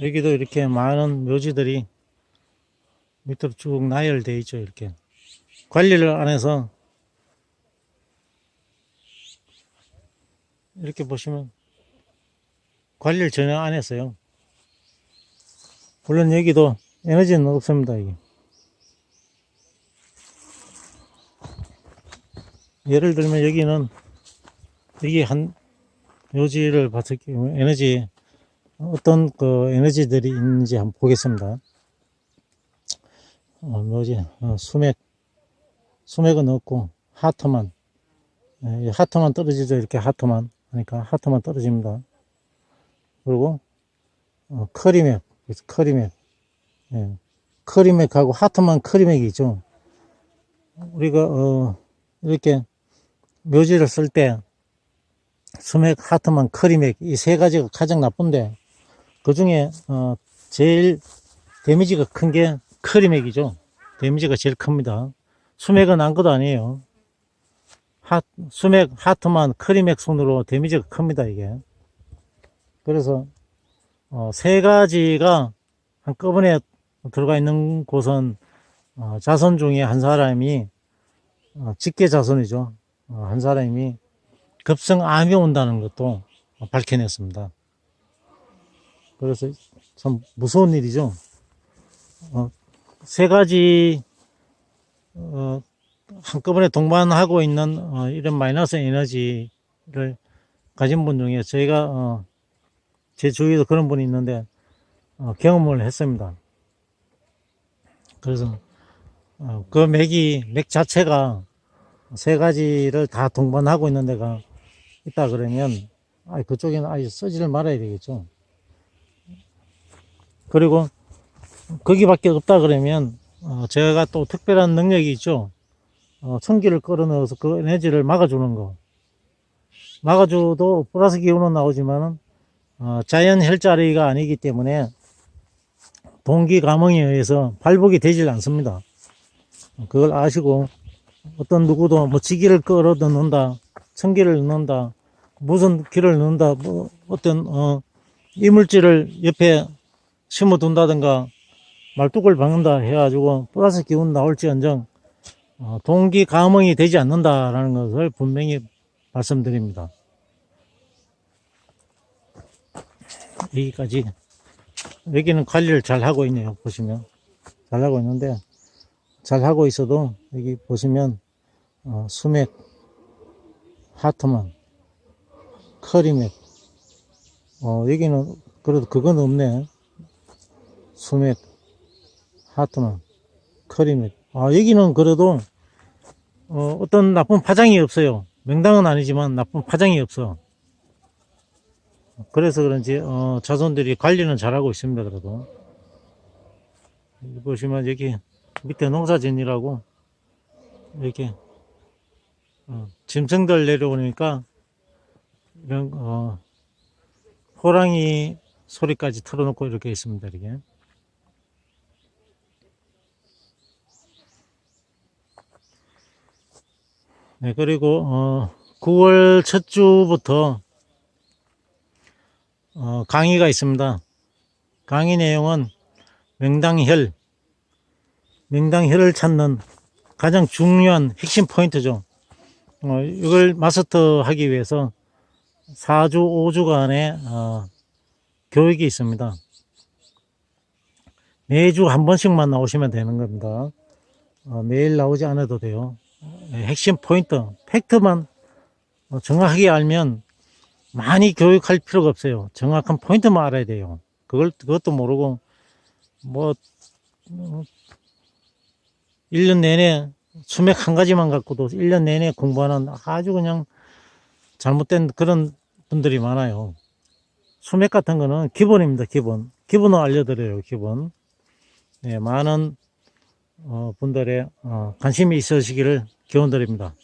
여기도 이렇게 많은 묘지들이 밑으로 쭉 나열되어 있죠. 이렇게 관리를 안 해서 이렇게 보시면 관리를 전혀 안 했어요. 물론 여기도 에너지는 없습니다. 이게. 예를 들면 여기는 여기 한 묘지를 봤을 경우 에너지 어떤 그 에너지들이 있는지 한번 보겠습니다. 어, 묘지? 어, 수맥. 수맥은 없고 하트만. 예, 이 하트만 떨어지죠. 이렇게 하트만. 그러니까 하트만 떨어집니다. 그리고 어, 커리맥 커리맥 예, 커리맥하고 하트만 커리맥이 있죠. 우리가 어, 이렇게 묘지를 쓸 때 수맥, 하트만, 커리맥 이 세 가지가 가장 나쁜데 그 중에 어, 제일 데미지가 큰게 커리맥이죠. 데미지가 제일 큽니다. 수맥은 안 것도 아니에요. 하, 수맥, 하트만, 커리맥 손으로 데미지가 큽니다, 이게. 그래서, 어, 세 가지가 한꺼번에 들어가 있는 곳은, 어, 자손 중에 한 사람이, 어, 직계 자손이죠. 어, 한 사람이 급성 암이 온다는 것도 밝혀냈습니다. 그래서 참 무서운 일이죠. 어, 세 가지 어, 한꺼번에 동반하고 있는 어, 이런 마이너스 에너지를 가진 분 중에 저희가 어, 제 주위에도 그런 분이 있는데 어, 경험을 했습니다. 그래서 어, 그 맥이 맥 자체가 세 가지를 다 동반하고 있는 데가 있다 그러면 아 그쪽에는 아예 쓰지를 말아야 되겠죠. 그리고 거기밖에 없다 그러면 어, 제가 또 특별한 능력이 있죠. 어, 전기를 끌어 넣어서 그 에너지를 막아주는 거. 막아줘도 플러스 기운은 나오지만은 어, 자연 혈자리가 아니기 때문에 동기 감흥에 의해서 발복이 되질 않습니다. 그걸 아시고 어떤 누구도 뭐 지기를 끌어 넣는다, 천기를 넣는다, 무슨 기를 넣는다, 뭐 어떤 어, 이물질을 옆에 심어둔다든가 말뚝을 박는다 해가지고 플러스 기운 나올지언정 어, 동기 감흥이 되지 않는다라는 것을 분명히 말씀드립니다. 여기까지 여기는 관리를 잘 하고 있네요. 보시면 잘 하고 있는데 잘 하고 있어도 여기 보시면 어, 수맥, 하트만, 커리맥 어, 여기는 그래도 그건 없네. 수맥, 하트만, 커리맥. 아, 여기는 그래도 어, 어떤 나쁜 파장이 없어요. 명당은 아니지만 나쁜 파장이 없어. 그래서 그런지 어, 자손들이 관리는 잘하고 있습니다. 그래도 보시면 여기 밑에 농사진이라고 이렇게 어, 짐승들 내려오니까 이런 어, 호랑이 소리까지 틀어놓고 이렇게 있습니다. 이렇게. 네, 그리고 어, 9월 첫 주부터 어, 강의가 있습니다. 강의 내용은 명당혈, 명당혈을 찾는 가장 중요한 핵심 포인트죠. 어, 이걸 마스터하기 위해서 4주, 5주간의 어, 교육이 있습니다. 매주 한 번씩만 나오시면 되는 겁니다. 어, 매일 나오지 않아도 돼요. 네, 핵심 포인트, 팩트만 어, 정확하게 알면 많이 교육할 필요가 없어요. 정확한 포인트만 알아야 돼요. 그걸, 그것도 모르고, 뭐, 어, 1년 내내 수맥 한 가지만 갖고도 1년 내내 공부하는 아주 그냥 잘못된 그런 분들이 많아요. 수맥 같은 거는 기본입니다, 기본. 기본을 알려드려요, 기본. 네, 많은 어, 분들의 어, 관심이 있으시기를 기원드립니다.